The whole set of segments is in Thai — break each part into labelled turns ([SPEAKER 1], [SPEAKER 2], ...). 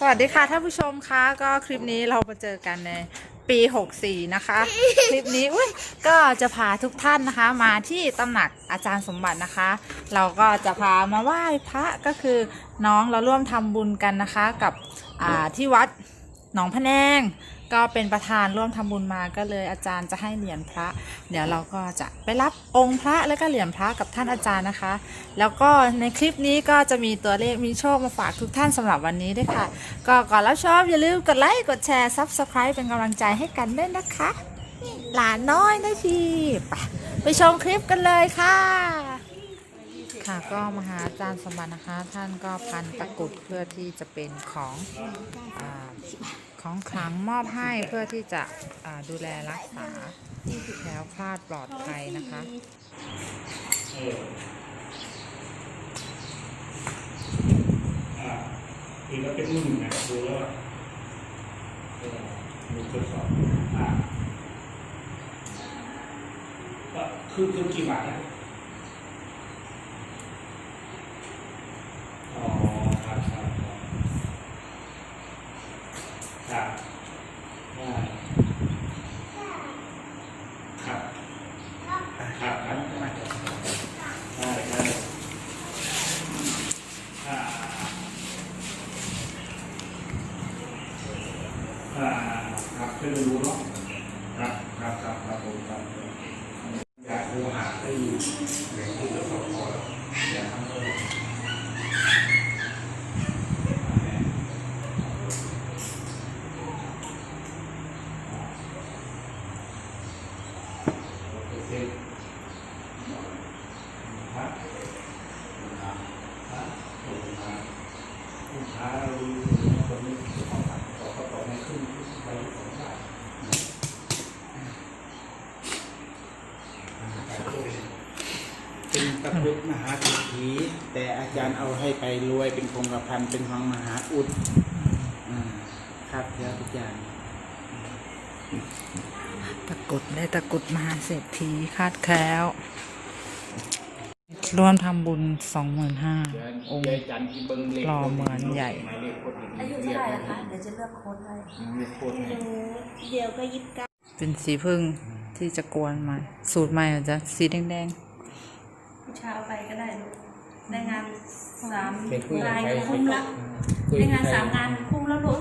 [SPEAKER 1] สวัสดีค่ะท่านผู้ชมคะก็คลิปนี้เรามาเจอกันในปี 64 นะคะ คลิปนี้อุ้ยก็จะพาทุกท่านนะคะ มาที่ตำหนักอาจารย์สมบัตินะคะ เราก็จะพามาไหว้พระก็คือน้องเราร่วมทำบุญกันนะคะ กับอ่าที่วัดหนองพะแนง ก็เป็นประธานร่วมทำบุญมาก็เลยอาจารย์จะให้เหรียญพระ เดี๋ยวเราก็จะไปรับองค์พระแล้วก็เหรียญพระกับท่านอาจารย์นะคะ แล้วก็ในคลิปนี้ก็จะมีตัวเลขมีโชคมาฝากทุกท่านสำหรับวันนี้ด้วยค่ะ ก็ก่อนรับชมอย่าลืมกดไลค์กดแชร์ Subscribe เป็นกำลังใจให้กันด้วยนะคะ หลานน้อยนะชีไปไปชมคลิปกันเลยค่ะ ค่ะก็มาหาอาจารย์สมบัตินะคะ ท่านก็พันตะกรุดเพื่อที่จะเป็นของอของขลังมอบให้เพื่อที่จะดูแลรักษาแคล้วคลาดปลอดภัยนะคะ
[SPEAKER 2] อีกแล้วเป็นรุ่นนะดูแล้วว่าเออดูทดสอบอ่าก็คือคือกี่บาทนะอ๋อครับครับครับครับได้ครับครับครับได้ได้อ่า อ่าครับเพื่อนรู้เนาะครับครับครับครับผมครับอยากโทรหาได้อยู่เดี๋ยวคุณจะสอบพอแล้วอยากทำเลยโอเคครับครับครับขอบคุณครับ ลูกค้าเราดูคนนี้เขาตัดต่อก็ต่อในครึ่งไปสองบาท
[SPEAKER 3] เป็นตะกรุดมหาเศรษฐีแต่อาจารย์เอาให้ไปรวยเป็นคงกระพันเป็นของมหาอุดอ่าครับแล้วอาจารย์
[SPEAKER 1] ตะกรุดได้ตะกรุดมหาเศรษฐีคาดแคล้วร่วมทำบุญสองหมื่นห้าองค์
[SPEAKER 3] ยายจันทร์ที่เบิ้งเลข
[SPEAKER 1] รอเหมือนใหญ่
[SPEAKER 3] มายเลขโคตร
[SPEAKER 4] อายุเท่าไหร่นะคะ เดี๋ยวจะเลือกโค้ดให้
[SPEAKER 3] เลขโคตรให้
[SPEAKER 4] เดียวก็ยิบเก้า
[SPEAKER 1] เป็นสีพึ่งที่จะกวนมา สูตรใหม่อาจจะสีแดง
[SPEAKER 4] ผู้ชาย เอาไปก็ได้ลูกได้งานสาม
[SPEAKER 3] เป็นผู้
[SPEAKER 4] งาน
[SPEAKER 3] ใช้
[SPEAKER 4] คุ้มละ
[SPEAKER 3] คุย
[SPEAKER 4] ได้งานสามงานคุ้มแล้วลูก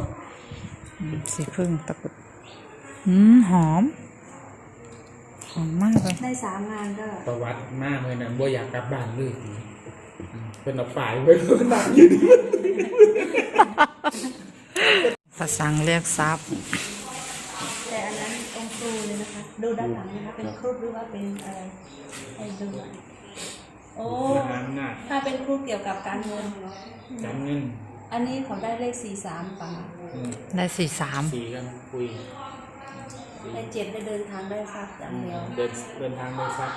[SPEAKER 1] ๆอืมสีพึ่งตะกรุดอืมหอม หอมมากเลย
[SPEAKER 4] ได้สามงานก็
[SPEAKER 3] ประวัติมากเลยนะบ่อยากกลับบ้านเลยทีอืมเป็นเอาฝ่ายไว้เลยหนักอยู่ดี
[SPEAKER 1] ภาษาเรียกซับ
[SPEAKER 4] แต่อันนั้นองค์ครูเลยนะคะ ดูด้านหลังนะคะเป็นครุฑหรือว่าเป็นอะไรให้ดูหน่อย โอ้
[SPEAKER 3] น้ำหนัก
[SPEAKER 4] ถ้าเป็นครูเกี่ยวกับการเงิน
[SPEAKER 3] จำเงิน
[SPEAKER 4] อันนี้เขาได้เลขสี่สามป่า
[SPEAKER 3] อืม
[SPEAKER 1] ได้สีสาม
[SPEAKER 3] สี่กันคุย
[SPEAKER 4] ได้เจ็ดได้เดินทางได้ทรัพย์อย่างเดียว
[SPEAKER 3] เดินเดินทางได้ซัก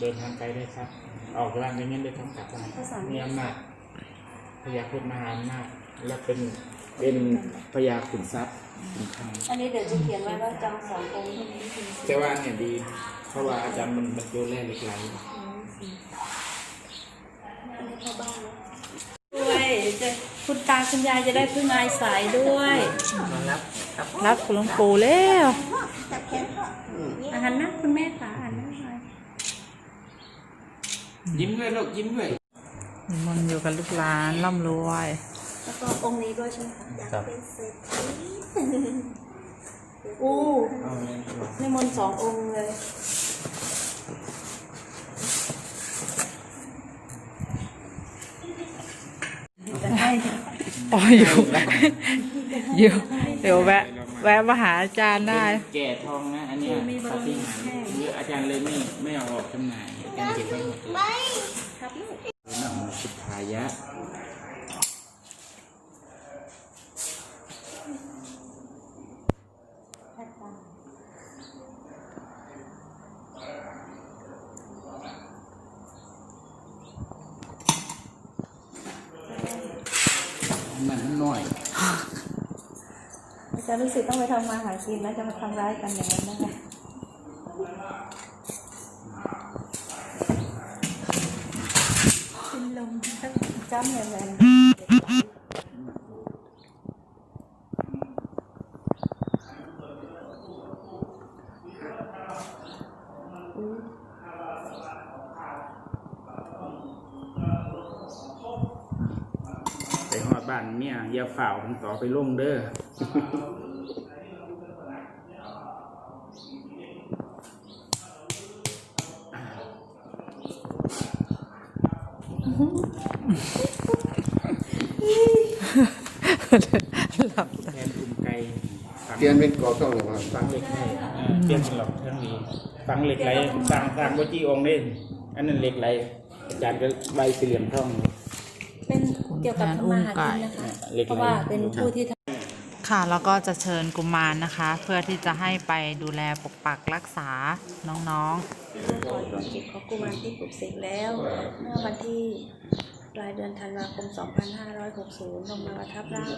[SPEAKER 3] เดินทางไกลได้ซักออกร้านได้เงินได้ทั้งกลับบ้านมีอำนาจพยาคุณมหาอำนาจและเป็น เป็นพยาขุนทรัพย์ขุนคลัง
[SPEAKER 4] อันนี้เดี๋ยวจะเขียนไว้ว่าจองสององค์
[SPEAKER 3] แต่ว่าเนี่ยดี เพราะว่าอาจารย์มันมันโยนแร่เหล็กไหล
[SPEAKER 4] อันนี้เข้าบ้านแล้วด้วยจะคุณตาคุณยายจะได้พึ่งอายสายด้วย
[SPEAKER 1] รับหลวงปู่แล้ว
[SPEAKER 4] อาหารนะคุณแม่ขาอาหารนะหน่อย
[SPEAKER 3] ยิ้มด้วยลูกยิ้มด้วย
[SPEAKER 1] นิมนต์อยู่กับลูกหลานร่ำรวย
[SPEAKER 4] แล้วก็องค์นี้ด้วยใช่ไหมคะ
[SPEAKER 3] ครับ
[SPEAKER 4] อู้
[SPEAKER 3] เอาเลย
[SPEAKER 4] นิมนต์สององค์เลยจะให้
[SPEAKER 1] อ๋ออยู่อยู่เดี๋ยวแวะ แวะมาหาอาจารย์ได้
[SPEAKER 3] แก่ทองนะ อันเนี้ยปาฏิหาริย์เยอะอาจารย์เลยไม่ไม่เอาออกจำหน่ายอาจารย์เก็บไว้หมดเลย
[SPEAKER 4] ครับลูก
[SPEAKER 3] นะโมสุทธายะ
[SPEAKER 4] รู้สึกต้องไปทำมาหากินแล้วจะมาทำร้ายกันอย่างนั้นนะคะเป็ลมต้งจ้ำอย่างนั้นไปหอด
[SPEAKER 3] บ้านเนี่ยยาฝ่าวผมต่อไปล่งเด้อ
[SPEAKER 2] เทียนเป็นกอต้องหรือว่า
[SPEAKER 3] ฝังเหล็กไหลเปลี่ยนเป็นหลอกทั้งนี้ฝังเหล็กไหลสร้างสร้างวัจีองค์เล่นอันนั้นเหล็กไหลอาจารย์ก็ใบสี่เหลี่ยมท่อง
[SPEAKER 4] เป็นเกี่ยวกับธรรมะกินนะคะ
[SPEAKER 3] เพ
[SPEAKER 4] ราะว่าเป็นผู้ที่ท
[SPEAKER 1] ค่ะแล้วก็จะเชิญกุมารนะคะ เพื่อที่จะให้ไปดูแลปกปักรักษาน้องำ
[SPEAKER 4] ขอดวงจิตของกุมารที่ปลุกเสกแล้ว เมื่อวันที่ ปลายเดือนธันวาคม 2560 ลงมาประทับร่าง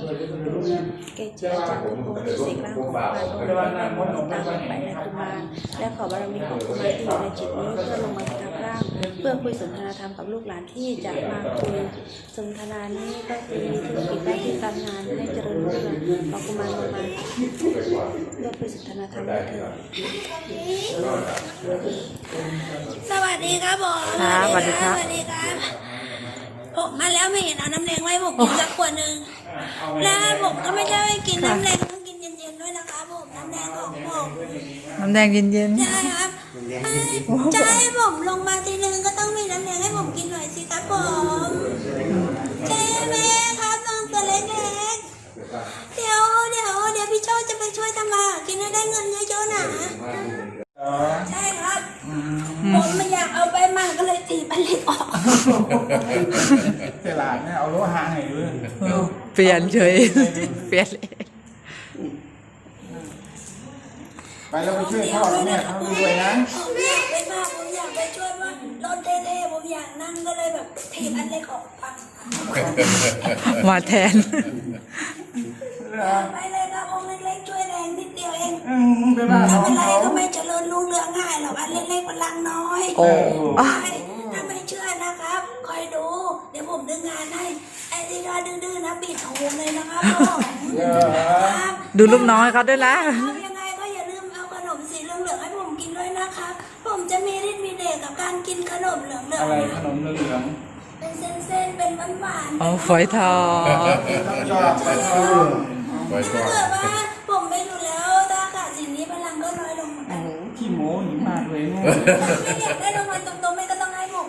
[SPEAKER 4] เกจิอาจารย์ทุกค์ที่เสกร่างของกุมารองค์นี้ได้โปรดติดตามลงไปในกุมารและขอบารมีของกุมารที่อยู่ในจิตนี้เพื่อลงมาประทับร่าง เพื่อคุยสนทนาธรรมกับลูกหลานที่จะมาคุยสนทนานี้ก็คือมีธุรกิจหน้าที่การงานให้เจริญรุ่งเรืองขอกุมารลงมาเพื่อคุยสนทนาธรรมด้เถิด
[SPEAKER 5] สวัสดีครับผม
[SPEAKER 1] สวัสดีครับ
[SPEAKER 5] สวัสดีครับ ผมมาแล้วไม่เห็นเอาน้ำแดงไว้ผมกินสักขวดหนึ่งแล้วผมก็ไม่ได้ไปกินน้ำแดงต้องกินเย็นๆด้วยนะครับผมน้ำแดงของผม
[SPEAKER 1] น้ำแดงเย็น
[SPEAKER 5] ใช่ครับจะให้ผมลงมาทีนึงก็ต้องมีน้ำแดงให้ผมกินหน่อยสิครับผมใช่ไหมครับน้องตัวเล็กๆเดี๋ยวเดี๋ยวเดี๋ยวพี่โชคจะไปช่วยทำมาหากินให้ได้เงินเยอะๆนะใช่ครับผมไม่อยากเอาไปมากก็เลยตีมันเล็กออก
[SPEAKER 3] ตลาดเนี่ยเอาโลหะให้ด้วย
[SPEAKER 1] ๆเปลี่ยนเฉยเปลี่ยนเลย
[SPEAKER 3] ไปแล้วไปช่วยพ่อกับแม่เขาด้วยนะ
[SPEAKER 5] ผมอยากไปมากผมอยากไปช่วยว่ารถเท่ๆผมอยากนั่งก็เลยแบบถีบอันเล็กออกปัง
[SPEAKER 1] มาแทน
[SPEAKER 5] ไปเลยครับองค์เล็กๆช่วยแรงนิดเดียวเอง
[SPEAKER 3] อืมมึงไปบ้า
[SPEAKER 5] ไม่
[SPEAKER 3] น้อง
[SPEAKER 5] เป็นไร
[SPEAKER 3] เขา
[SPEAKER 5] ก็ไม่เจริญรุ่งเรืองง่ายหรอกอันเล็กๆพลังน้อย
[SPEAKER 1] โอ้
[SPEAKER 5] ดูลู
[SPEAKER 1] กน้องให้เขาด้วยนะ
[SPEAKER 5] เอายังไงก็อย่าลืมเอาขนมสีเหลืองๆให้ผมกินด้วยนะครับ ผมจะมีฤทธิ์มีเดชกับการกินขนมเหลือง
[SPEAKER 3] อะไร
[SPEAKER 5] ๆ
[SPEAKER 3] ข
[SPEAKER 5] นะ
[SPEAKER 3] นมเหลือง
[SPEAKER 5] เป็นเส้นๆเป็นหวานๆ
[SPEAKER 1] เอาฝอยทอง
[SPEAKER 3] ๆต้องชอบไปซื้อ
[SPEAKER 5] ถ้าเกิดว่าผมไม่อยู่แล้วถ้าขาดสิ่งนี้พลังก็น้อยลงเหมือนกั
[SPEAKER 3] โอ้
[SPEAKER 5] น
[SPEAKER 3] โหขี้โม้หิมากเลยเนี่ย
[SPEAKER 5] ไม่อยากได้รางวัลตรงๆไม่ก็ต้องให้ผม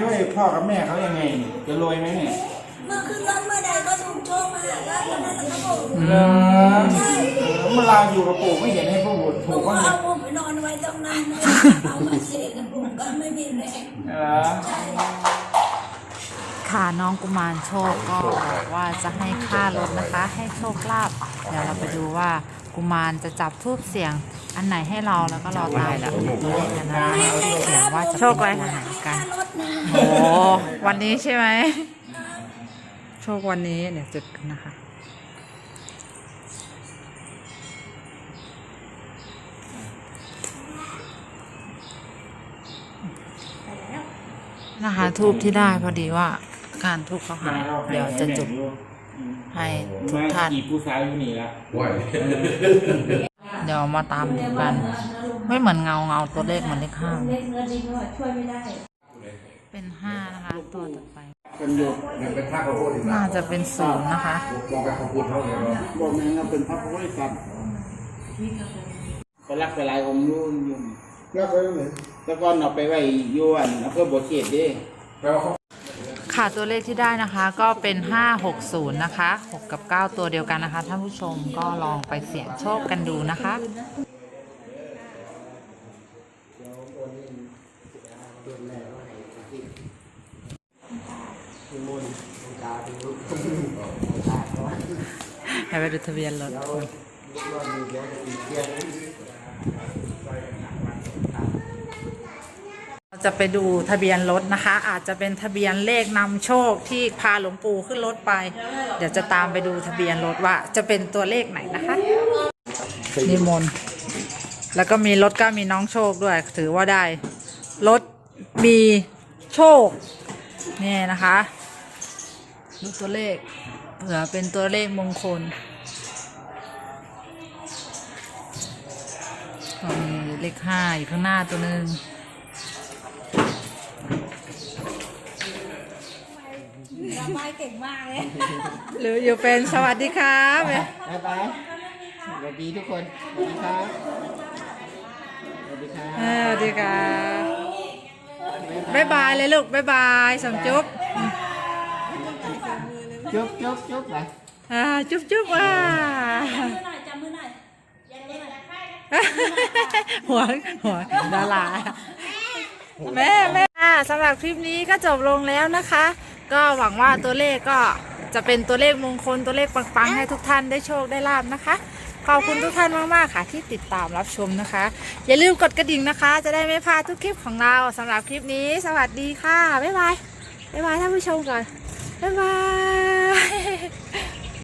[SPEAKER 3] ช่วยพ่อกับแม่เขายังไงนี่จะรวยไหมเนี่ย
[SPEAKER 5] เมื่อขึ้นรถเมื่อใดก็ถูกโชคมาแล้วเท่านั้นแหละครับผม
[SPEAKER 3] เหรอ
[SPEAKER 5] ใช่
[SPEAKER 3] เมื่อเราอยู่กับปู่ไม่เห็นให้พวกบุตร
[SPEAKER 5] ผ
[SPEAKER 3] ถูก
[SPEAKER 5] มก็
[SPEAKER 3] บ้างเล
[SPEAKER 5] เอา
[SPEAKER 3] ย
[SPEAKER 5] ผมไปนอนไว้ตรงนั้นเลยเอามาเสกกับผมก็ไม่มีแรง
[SPEAKER 3] เหรอ
[SPEAKER 5] ใช่
[SPEAKER 1] ค่ะน้องกุมารโชคก็บอกว่าจะให้ค่ารถนะคะ ให้โชคลาภเดี๋ยวเราไปดูว่ากุมารจะจับทูบเสียง อันไหนให้เราแล้วก็รอตามดูตัวเลขกันนะคะเสียงว่าจะโชคอะไรขนาดกัน
[SPEAKER 5] ค่ารถหนึ่ง
[SPEAKER 1] โอ้วันนี้ใช่ไหมโชควันนี้เดี๋ยวจุดกันนะคะนะคะทูบที่ได้พอดีว่าการทูบเขาหายเดี๋ยวจะจุดให้ทุกท่าน
[SPEAKER 3] กี่ผู้สาวอยู่นี่ละ
[SPEAKER 1] เดี๋ยวมาตามดูกัน ไม่เหมือนเงาเงาตัวเลขเหมือนเลขห้า
[SPEAKER 4] เล็กเนื้อดีก็ช่วยไม่ได้
[SPEAKER 1] เป็นห้านะคะตัวต่อไป
[SPEAKER 3] เป็นโยก
[SPEAKER 2] มันเป็นภาพพระพุทธที่
[SPEAKER 1] น่าจะเป็นศูนย์นะคะ
[SPEAKER 2] มองไปขอบคุณเขาเลยเนาะ
[SPEAKER 3] บอกแม่เราเป็นพระพุทธสัตว์ไปรักไปหลายองค์นู่นอยู่
[SPEAKER 2] แล้วก็เหมือน
[SPEAKER 3] แล้วก็เอาไปไว้อยวนอำเภอบัวเขตเด้
[SPEAKER 2] แปลว่าเขา
[SPEAKER 1] ค่ะตัวเลขที่ได้นะคะก็เป็น 560 นะคะ 6 กับ 9 ตัวเดียวกันนะคะ ท่านผู้ชมก็ลองไปเสี่ยงโชคกันดูนะคะ ให้ไปดูทะเบียนรถเรา จะไปดูทะเบียนรถนะคะ อาจจะเป็นทะเบียนเลขนำโชคที่พาหลวงปู่ขึ้นรถไป เดี๋ยวจะตามไปดูทะเบียนรถว่า จะเป็นตัวเลขไหนนะคะนิมนต์แล้วก็มีรถก็มีน้องโชคด้วย ถือว่าได้รถมีโชคนี่นะคะดูตัวเลขเผื่อเป็นตัวเลขมงคลก็มีเลขห้าอยู่ข้างหน้าตัวหนึ่ง
[SPEAKER 5] ระบายเก่งมากเลย
[SPEAKER 1] หรืออยู่เป็นสวัสดีครับ
[SPEAKER 3] บ๊ายบายสวัสดีทุกคน สวัสดีครับ สวัสดีครั
[SPEAKER 1] เออบสวัสดีครับบ๊ายบายเลยลูกบ๊ายบายสมจุ๊บ
[SPEAKER 3] จุ๊บจุ๊บจุ๊บไป
[SPEAKER 1] อ่าจุ๊บจุ๊บว่ะ
[SPEAKER 5] หน่อยจับมือหน่อยจับมือหน่อย
[SPEAKER 1] หัวหัวดาราแม่แม่อ่าสำหรับคลิปนี้ก็จบลงแล้วนะคะ ก็หวังว่าตัวเลขก็จะเป็นตัวเลขมงคลตัวเลขปังๆ ให้ทุกท่านได้โชคได้ลาบนะคะ ขอบคุณทุกท่านมากๆค่ะ ที่ติดตามรับชมนะคะ อย่าลืมกดกระดิ่งนะคะ จะได้ไม่พลาดทุกคลิปของเราสำหรับคลิปนี้ สวัสดีค่ะบ๊ายบายบ๊ายบายท่านผู้ชมก่อนบ๊ายบาย